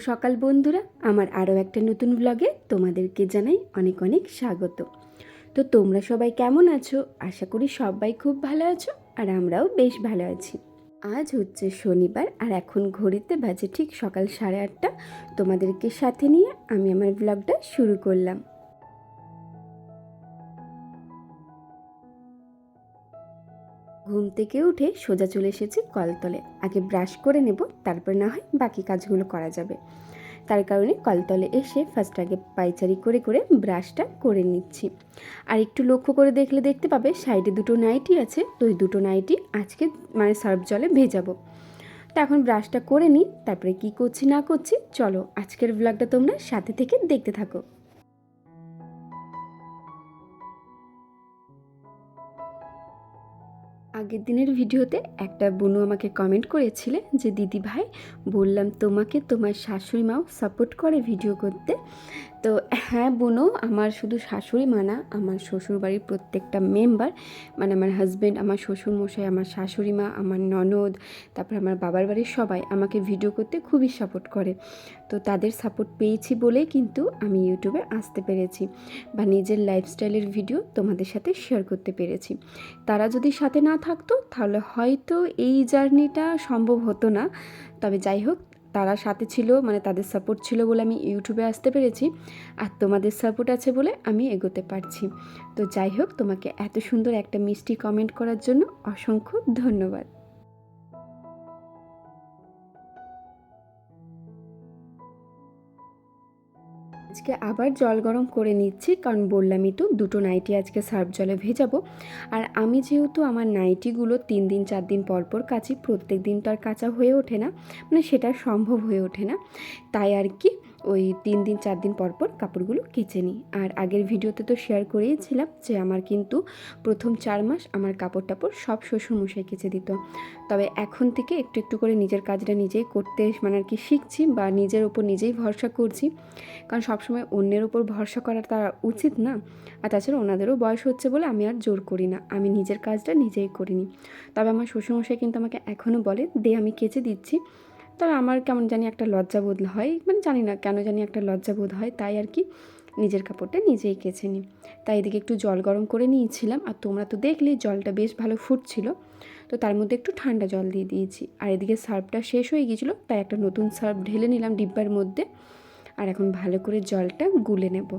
সকাল বন্ধুরা, আমার আরও একটা নতুন ব্লগে তোমাদেরকে জানাই অনেক অনেক স্বাগত। তো তোমরা সবাই কেমন আছো? আশা করি সবাই খুব ভালো আছো আর আমরাও বেশ ভালো আছি। আজ হচ্ছে শনিবার আর এখন ঘড়িতে বাজে ঠিক সকাল সাড়ে আটটা। তোমাদেরকে সাথে নিয়ে আমি আমার ব্লগটা শুরু করলাম। ঘুম থেকে উঠে সোজা চলে এসেছি কলতলে। আগে ব্রাশ করে নেব, তারপর না হয় বাকি কাজগুলো করা যাবে। তার কারণে কলতলে এসে ফার্স্ট আগে পাইচারি করে করে ব্রাশটা করে নিচ্ছি। আর একটু লক্ষ্য করে দেখলে দেখতে পাবে সাইডে দুটো নাইটি আছে, তো ওই দুটো নাইটি আজকে মানে সার্ফ জলে ভেজাবো। তো এখন ব্রাশটা করে নিই, তারপরে কি করছি না করছি, চলো আজকের ব্লগটা তোমরা সাথে থেকে দেখতে থাকো। আগের দিনের ভিডিওতে একটা বুনু আমাকে কমেন্ট করেছিলে যে দিদি ভাই বললাম তোমাকে তোমার শাশুড়ি মাও সাপোর্ট করে ভিডিও করতে। তো হ্যাঁ বোনও আমার শুধু শাশুড়ি মা না, আমার শ্বশুর বাড়ির প্রত্যেকটা মেম্বার মানে আমার হাজব্যান্ড আমার শ্বশুর মশাই আমার শাশুড়ি মা, আমার ননদ, তারপর আমার বাবার বাড়ির সবাই আমাকে ভিডিও করতে খুবই সাপোর্ট করে। তো তাদের সাপোর্ট পেয়েছি বলেই কিন্তু আমি ইউটিউবে আসতে পেরেছি বা নিজের লাইফস্টাইলের ভিডিও তোমাদের সাথে শেয়ার করতে পেরেছি। তারা যদি সাথে না থাকতো, তাহলে হয়তো এই জার্নিটা সম্ভব হতো না। তবে যাই হোক তারা সাথে ছিল মানে তাদের সাপোর্ট ছিল বলে আমি ইউটিউবে আসতে পেরেছি। আর তোমাদের সাপোর্ট আছে বলে আমি এগোতে পারছি। তো যাই হোক, তোমাকে এত সুন্দর একটা মিষ্টি কমেন্ট করার জন্য অসংখ্য ধন্যবাদ। আজকে আবার জল গরম করে নিচ্ছি, কারণ বললামই তো দুটো নাইটি আজকে সার্ফ জলে ভেজাবো। আর আমি যেহেতু আমার নাইটিগুলো তিন দিন, চার দিন পর পর কাচি, প্রত্যেক দিন তো আর কাঁচা হয়ে ওঠে না মানে সেটা সম্ভব হয়ে ওঠে না। তাই আর কি ওই তিন দিন, চার দিন পর পর কাপড়গুলো কেচে নিই। আর আগের ভিডিওতে তো শেয়ার করেইছিলাম যে আমার কিন্তু প্রথম চার মাস আমার কাপড় টাপড় সব শ্বশুরমশাই কেচে দিত। তবে এখন থেকে একটু একটু করে নিজের কাজটা নিজেই করতে মানে আর কি শিখছি বা নিজের ওপর নিজেই ভরসা করছি। কারণ সবসময় অন্যের ওপর ভরসা করা তার উচিত না। আর তাছাড়া ওনাদেরও বয়স হচ্ছে বলে আমি আর জোর করি না। আমি নিজের কাজটা নিজেই করিনি। তবে আমার শ্বশুরমশাই কিন্তু আমাকে এখনও বলে, দে আমি কেচে দিচ্ছি। তবে আমার কেমন জানি একটা লজ্জা বোধ হয় মানে জানি না কেন জানি একটা লজ্জা বোধ হয়, তাই আর কি নিজের কাপড়টা নিজেই কেচে নিই। তাই এদিকে একটু জল গরম করে নিয়েছিলাম, আর তোমরা তো দেখলে জলটা বেশ ভালো ফুটছিল। তো তার মধ্যে একটু ঠান্ডা জল দিয়ে দিয়েছি। আর এদিকে সার্ফটা শেষ হয়ে গিয়েছিল, তাই একটা নতুন সার্ফ ঢেলে নিলাম ডিব্বার মধ্যে। আর এখন ভালো করে জলটা গুলে নেব।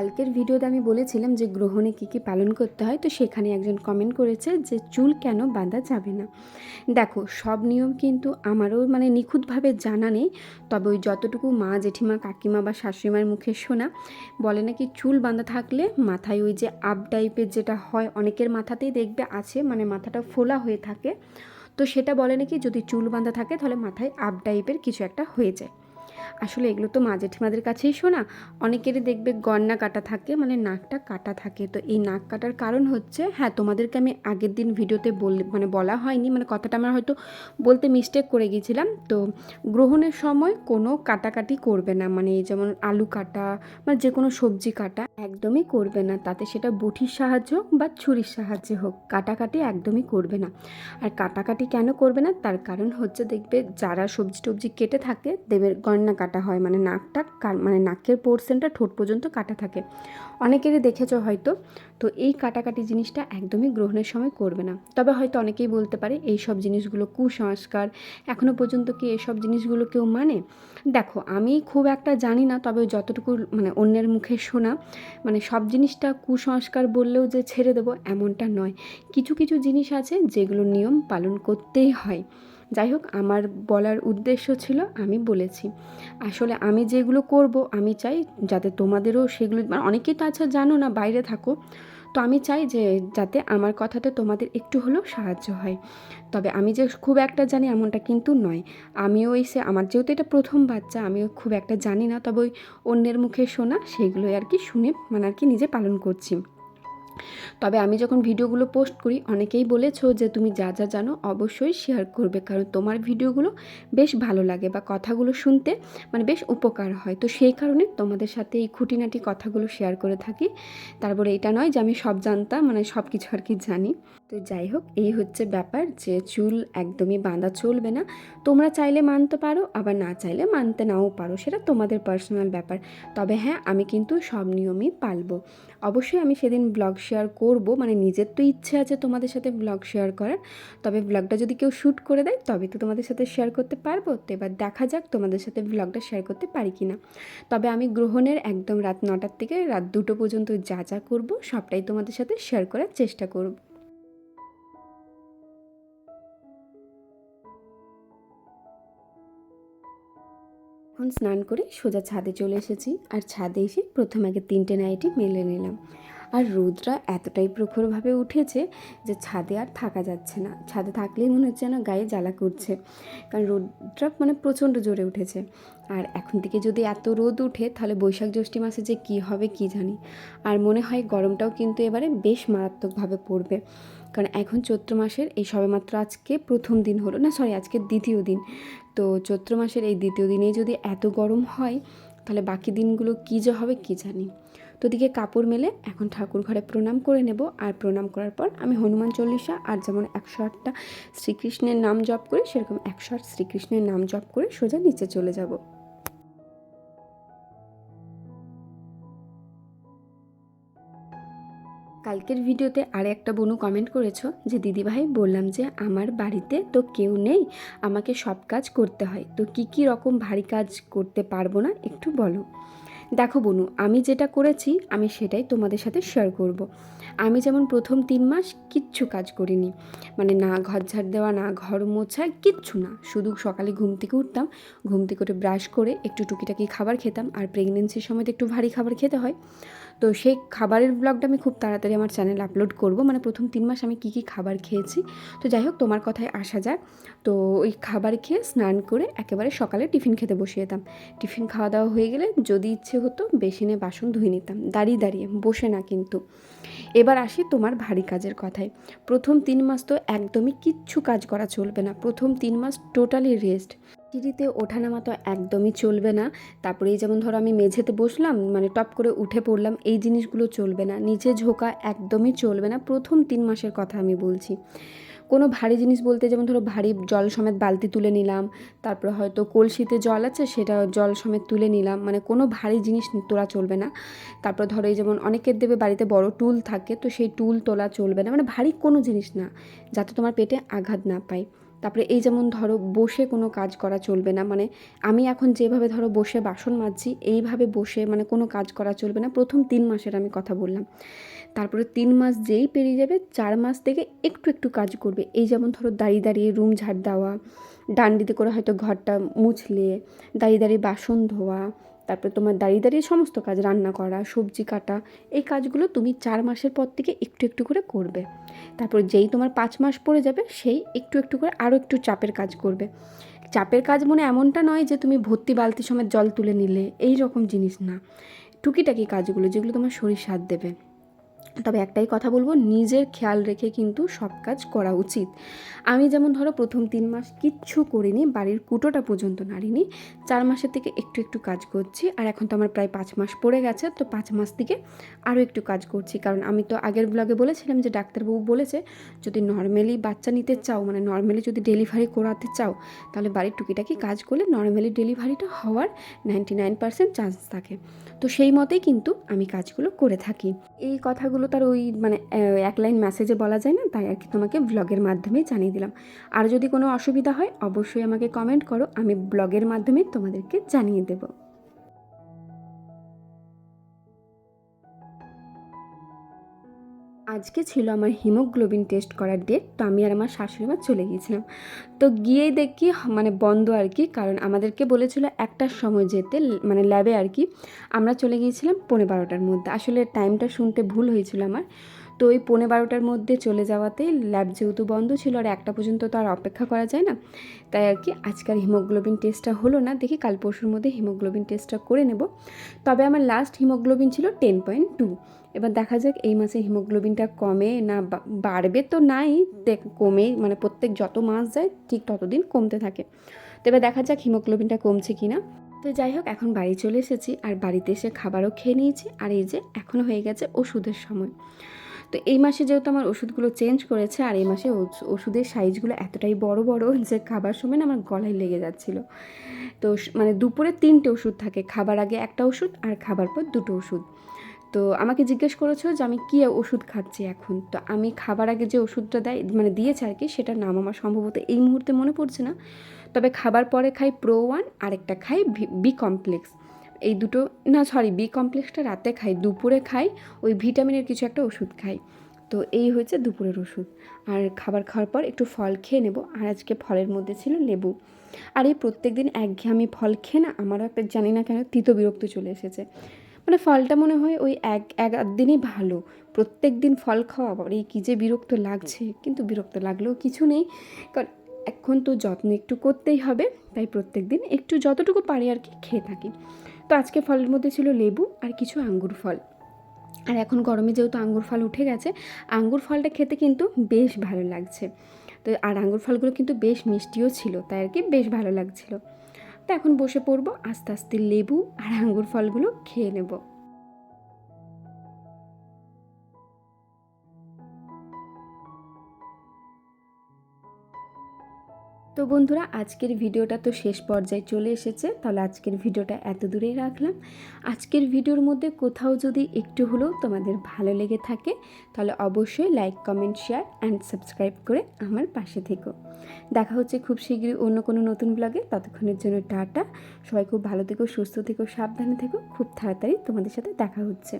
কালকের ভিডিওতে আমি বলেছিলাম যে গ্রহণে কী কী পালন করতে হয়, তো সেখানে একজন কমেন্ট করেছে যে চুল কেন বাঁধা যাবে না। দেখো, সব নিয়ম কিন্তু আমারও মানে নিখুঁতভাবে জানা নেই, তবে ওই যতটুকু মা, জেঠিমা, কাকিমা বা শাশুড়িমার মুখে শোনা, বলে নাকি চুল বাঁধা থাকলে মাথায় ওই যে আপ টাইপের যেটা হয়, অনেকের মাথাতেই দেখবে আছে মানে মাথাটা ফোলা হয়ে থাকে। তো সেটা বলে নাকি যদি চুল বাঁধা থাকে তাহলে মাথায় আপ টাইপের কিছু একটা হয়ে যায়। আসলে এগুলো তো মা জেঠিমাদের কাছেই শোনা। অনেকেরই দেখবে গন্না কাটা থাকে মানে নাকটা কাটা থাকে। তো এই নাক কাটার কারণ হচ্ছে হ্যাঁ তোমাদেরকে আমি আগের দিন ভিডিওতে বল মানে বলা হয়নি মানে কথাটা আমরা হয়তো বলতে মিস্টেক করে গিয়েছিলাম। তো গ্রহণের সময় কোনো কাটাকাটি করবে না মানে যেমন আলু কাটা মানে যে কোনো সবজি কাটা একদমই করবে না। তাতে সেটা বটির সাহায্য হোক বা ছুরির সাহায্যে হোক, কাটাকাটি একদমই করবে না। আর কাটাকাটি কেন করবে না? তার কারণ হচ্ছে, দেখবে যারা সবজি টবজি কেটে থাকে, দেবের গন্না কাটা হয় মানে নাকটা মানে নাকের পোর্শনটা ঠোঁট পর্যন্ত কাটা থাকে। অনেকেরই দেখেছ হয়তো, তো এই কাটাকাটি জিনিসটা একদমই গ্রহণের সময় করবে না। তবে হয়তো অনেকেই বলতে পারে, এই সব জিনিসগুলো কুসংস্কার এখনও পর্যন্ত কি এসব জিনিসগুলো কেউ মানে? দেখো, আমি খুব একটা জানি না, তবে যতটুকু মানে অন্যের মুখে শোনা মানে সব জিনিসটা কুসংস্কার বললেও যে ছেড়ে দেবো, এমনটা নয়। কিছু কিছু জিনিস আছে যেগুলো নিয়ম পালন করতেই হয়। যাই হোক, আমার বলার উদ্দেশ্য ছিল আমি বলেছি। আসলে আমি যেগুলো করব, আমি চাই যাতে তোমাদেরও সেগুলো মানে অনেকেই তো আচ্ছা জানো না, বাইরে থাকো। তো আমি চাই যে যাতে আমার কথাতে তোমাদের একটু হলেও সাহায্য হয়। তবে আমি যে খুব একটা জানি এমনটা কিন্তু নয়। আমিও এসে আমার যেহেতু এটা প্রথম বাচ্চা, আমিও খুব একটা জানি না। তবে ওই অন্যের মুখে শোনা, সেগুলোই আর কি শুনে মানে আর কি নিজে পালন করছি। তবে আমি যখন ভিডিওগুলো পোস্ট করি, অনেকেই বলেছ যে তুমি যা যা জানো অবশ্যই শেয়ার করবে, কারণ তোমার ভিডিওগুলো বেশ ভালো লাগে বা কথাগুলো শুনতে মানে বেশ উপকার হয়। তো সেই কারণে তোমাদের সাথে এই খুঁটিনাটি কথাগুলো শেয়ার করে থাকি। তারপরে এটা নয় যে আমি সব জানতাম মানে সব কিছু আর কি জানি। তো যাই হোক, এই হচ্ছে ব্যাপার যে চুল একদমই বাঁধা চলবে না। তোমরা চাইলে মানতে পারো, আবার না চাইলে মানতে নাও পারো, সেটা তোমাদের পার্সোনাল ব্যাপার। তবে হ্যাঁ আমি কিন্তু সব নিয়মই পালবো। অবশ্যই আমি সেদিন ব্লগ শেয়ার করব। মানে নিজের তো ইচ্ছে আছে তোমাদের সাথে ব্লগ শেয়ার করার। তবে ব্লগটা যদি কেউ শ্যুট করে দেয়, তবে তো তোমাদের সাথে শেয়ার করতে পারব। তো এবার দেখা যাক তোমাদের সাথে ব্লগটা শেয়ার করতে পারি কি না তবে আমি গ্রহণের একদম রাত নটার থেকে রাত দুটো পর্যন্ত যা যা করব, সবটাই তোমাদের সাথে শেয়ার করার চেষ্টা করব। এখন স্নান করে সোজা ছাদে চলে এসেছি। আর ছাদে এসে প্রথম আগে তিনটে নাইটি মেলে নিলাম। আর রোদটা এতটাই প্রখরভাবে উঠেছে যে ছাদে আর থাকা যাচ্ছে না। ছাদে থাকলেই মনে হচ্ছে না গায়ে জ্বালা করছে। কারণ রোদটা মানে প্রচণ্ড জোরে উঠেছে। আর এখন থেকে যদি এত রোদ উঠে, তাহলে বৈশাখ জ্যৈষ্ঠী মাসে যে কী হবে কি জানি। আর মনে হয় গরমটাও কিন্তু এবারে বেশ মারাত্মকভাবে পড়বে। কারণ এখন চৈত্র মাসের এই সবেমাত্র আজকে প্রথম দিন হলো, না সরি আজকে দ্বিতীয় দিন। তো চৈত্র মাসের এই দ্বিতীয় দিনেই যদি এত গরম হয়, তাহলে বাকি দিনগুলো কী যে হবে কী জানি। তো দিকে কাপড় মেলে, এখন ঠাকুর ঘরে প্রণাম করে নেব। আর প্রণাম করার পর আমি হনুমান চল্লিশা আর যেমন একশো আটটা শ্রীকৃষ্ণের নাম জপ করি, সেরকম একশো আট শ্রীকৃষ্ণের নাম জপ করে সোজা নিচে চলে যাব। কালকের ভিডিওতে আর একটা বনু কমেন্ট করেছ যে, দিদিভাই, বললাম যে, আমার বাড়িতে তো কেউ নেই, আমাকে সব কাজ করতে হয়। তো কি কি রকম ভারী কাজ করতে পারব না, একটু বলো? দেখো বনু, আমি যেটা করেছি, আমি সেটাই তোমাদের সাথে শেয়ার করব। আমি যেমন প্রথম তিন মাস কিচ্ছু কাজ করিনি। মানে না ঘর ঝাড় দেওয়া, না ঘর মোছা, কিচ্ছু না। শুধু সকালে ঘুম থেকে উঠতাম, ঘুম থেকে উঠে ব্রাশ করে একটু টুকিটাকি খাবার খেতাম, আর প্রেগনেন্সির সময় তো একটু ভারী খাবার খেতে হয়। তো সেই খাবারের ব্লগটা আমি খুব তাড়াতাড়ি আমার চ্যানেল আপলোড করব। মানে প্রথম তিন মাস আমি কি কি খাবার খেয়েছি। তো যাই হোক, তোমার কথায় আসা যাক। তো ওই খাবার খেয়ে স্নান করে একেবারে সকালে টিফিন খেতে বসে যেতাম। টিফিন খাওয়া দাওয়া হয়ে গেলে যদি ইচ্ছে হতো, বেসিনে বাসন ধুয়ে নিতাম। দাঁড়িয়ে দাঁড়িয়ে, বসে না কিন্তু। এবার আসি তোমার ভারী কাজের কথায়। প্রথম তিন মাস তো একদমই কিচ্ছু কাজ করা চলবে না। প্রথম তিন মাস টোটালি রেস্ট সিঁড়িতে ওঠানামা তো একদমই চলবে না। তারপরে এই যেমন ধরো আমি মেঝেতে বসলাম মানে টপ করে উঠে পড়লাম, এই জিনিসগুলো চলবে না। নিচে ঝোঁকা একদমই চলবে না। প্রথম তিন মাসের কথা আমি বলছি। কোনো ভারী জিনিস বলতে যেমন ধরো ভারী জল সমেত বালতি তুলে নিলাম, তারপরে হয়তো কলসিতে জল আছে সেটা জল সমেত তুলে নিলাম মানে কোনো ভারী জিনিস তোলা চলবে না। তারপর ধরো এই যেমন অনেকের দেবে বাড়িতে বড় টুল থাকে, তো সেই টুল তোলা চলবে না মানে ভারী কোনো জিনিস না, যাতে তোমার পেটে আঘাত না পায়। তারপরে এই যেমন ধরো বসে কোনো কাজ করা চলবে না মানে আমি এখন যেভাবে ধরো বসে বাসন মাজছি, এইভাবে বসে মানে কোনো কাজ করা চলবে না, প্রথম তিন মাসের আমি কথা বললাম। তারপরে তিন মাস যেই পেরিয়ে যাবে, চার মাস থেকে একটু একটু কাজ করবে। এই যেমন ধরো দাঁড়িয়ে দাঁড়িয়ে রুম ঝাড় দেওয়া ডান্ডিতে করে হয়তো ঘরটা মুছলে, দাঁড়িয়ে দাঁড়িয়ে বাসন ধোয়া, তারপরে তোমার দাঁড়িয়ে দাঁড়িয়ে সমস্ত কাজ রান্না করা, সবজি কাটা, এই কাজগুলো তুমি চার মাসের পর থেকে একটু একটু করে করবে। তারপর যেই তোমার পাঁচ মাস পড়ে যাবে, সেই একটু একটু করে আরও একটু চাপের কাজ করবে। চাপের কাজ মনে এমনটা নয় যে তুমি ভর্তি বালতি সময় জল তুলে নিলে এই রকম জিনিস না। টুকিটাকি কাজগুলো যেগুলো তোমার শরীর সাথ দেবে। তবে একটাই কথা বলব, নিজের খেয়াল রেখে কিন্তু সব কাজ করা উচিত। আমি যেমন ধরো প্রথম তিন মাস কিচ্ছু করিনি, বাড়ির কুটোটা পর্যন্ত নাড়িনি, চার মাসের থেকে একটু একটু কাজ করছি, আর এখন তো আমার প্রায় পাঁচ মাস পড়ে গেছে, তো পাঁচ মাস থেকে আরও একটু কাজ করছি। কারণ আমি তো আগের ব্লগে বলেছিলাম যে ডাক্তারবাবু বলেছে, যদি নর্মালি বাচ্চা নিতে চাও মানে নর্মালি যদি ডেলিভারি করাতে চাও, তাহলে বাড়ির টুকিটাকি কাজ করলে নর্মালি ডেলিভারিটা হওয়ার নাইনটি নাইন পার্সেন্ট চান্স থাকে। তো সেই মতেই কিন্তু আমি কাজগুলো করে থাকি। এই কথাগুলো তার ওই মানে এক লাইন মেসেজে বলা যায় না? তাই আর কি তোমাকে ব্লগের মাধ্যমে জানিয়ে দিলাম। আর যদি কোনো অসুবিধা হয়, অবশ্যই আমাকে কমেন্ট করো, আমি ব্লগের মাধ্যমে তোমাদেরকে জানিয়ে দেবো। আজকে ছিল আমার হিমোগ্লোবিন টেস্ট করার ডেট তো আমি আর আমার শাশুড়ি মা চলে গিয়েছিলাম। তো গিয়েই দেখি মানে বন্ধ আর কি, কারণ আমাদেরকে বলেছিল একটার সময় যেতে মানে ল্যাবে আর কি। আমরা চলে গিয়েছিলাম পৌনে বারোটার মধ্যে। আসলে টাইমটা শুনতে ভুল হয়েছিল আমার। তো ওই পৌনে বারোটার মধ্যে চলে যাওয়াতে ল্যাব যেহেতু বন্ধ ছিল, আর একটা পর্যন্ত তো আর অপেক্ষা করা যায় না, তাই আর কি আজকাল হিমোগ্লোবিন টেস্টটা হলো না। দেখি কাল পরশুর মধ্যে হিমোগ্লোবিন টেস্টটা করে নেব। তবে আমার লাস্ট হিমোগ্লোবিন ছিল টেন পয়েন্ট টু এবার দেখা যাক এই মাসে হিমোগ্লোবিনটা কমে না বাড়বে তো নাই দেখ কমেই মানে প্রত্যেক যত মাস যায়, ঠিক ততদিন কমতে থাকে। তো এবার দেখা যাক হিমোগ্লোবিনটা কমছে কি না তো যাই হোক, এখন বাড়ি চলে এসেছি, আর বাড়িতে এসে খাবারও খেয়ে নিয়েছি, আর এই যে এখনও হয়ে গেছে ওষুধের সময়। তো এই মাসে যেহেতু আমার ওষুধগুলো চেঞ্জ করেছে, আর এই মাসে ওষ- ওষুধের সাইজগুলো এতটাই বড় বড় যে খাবার সময় না আমার গলায় লেগে যাচ্ছিল। তো মানে দুপুরে তিনটে ওষুধ থাকে, খাবার আগে একটা ওষুধ, আর খাবার পর দুটো ওষুধ। তো আমাকে জিজ্ঞেস করেছ যে আমি কী ওষুধ খাচ্ছি এখন? তো আমি খাবার আগে যে ওষুধটা দেয় মানে দিয়েছে আর কি, সেটার নাম আমার সম্ভবত এই মুহূর্তে মনে পড়ছে না। তবে খাবার পরে খাই প্রো ওয়ান আরেকটা খাই বি কমপ্লেক্স এই দুটো, না সরি বি কমপ্লেক্সটা রাতে খাই, দুপুরে খাই, ওই ভিটামিনের কিছু একটা ওষুধ খাই। তো এই হয়েছে দুপুরের ওষুধ। আর খাবার খাওয়ার পর একটু ফল খেয়ে নেব। আর আজকে ফলের মধ্যে ছিল লেবু। আর এই প্রত্যেক দিন একঘেয়ে আমি ফল খেয়ে না, আমারও একটা জানি না কেন তিতো বিরক্ত চলে এসেছে। মানে ফলটা মনে হয় ওই এক এক দিনই ভালো। প্রত্যেক দিন ফল খাওয়া আবার এই কী যে বিরক্ত লাগছে, কিন্তু বিরক্ত লাগলেও কিছু নেই। কারণ এখন তো যত্ন একটু করতেই হবে, তাই প্রত্যেক দিন একটু যতটুকু পারি আর কি খেয়ে থাকি। তো আজকে ফলের মধ্যে ছিল লেবু আর কিছু আঙ্গুর ফল। আর এখন গরমে যেহেতু আঙ্গুর ফল উঠে গেছে, আঙ্গুর ফলটা খেতে কিন্তু বেশ ভালো লাগছে। তো আর আঙ্গুর ফলগুলো কিন্তু বেশ মিষ্টিও ছিল, তাই আর কি বেশ ভালো লাগছিল। তো এখন বসে পড়ব আস্তে আস্তে লেবু আর আঙ্গুর ফলগুলো খেয়ে নেব। তো বন্ধুরা, আজকের ভিডিওটা তো শেষ পর্যায়ে চলে এসেছে, তাহলে আজকের ভিডিওটা এত দূরেই রাখলাম। আজকের ভিডিওর মধ্যে কোথাও যদি একটু হলেও তোমাদের ভালো লেগে থাকে, তাহলে অবশ্যই like, comment, share and subscribe করে আমার পাশে থেকো। দেখা হচ্ছে খুব শীঘ্রই অন্য কোনো নতুন ব্লগে, ততক্ষণের জন্য টাটা। সবাই খুব ভালো থেকো, সুস্থ থেকো, সাবধানে থেকো, খুব তাড়াতাড়ি তোমাদের সাথে দেখা হচ্ছে।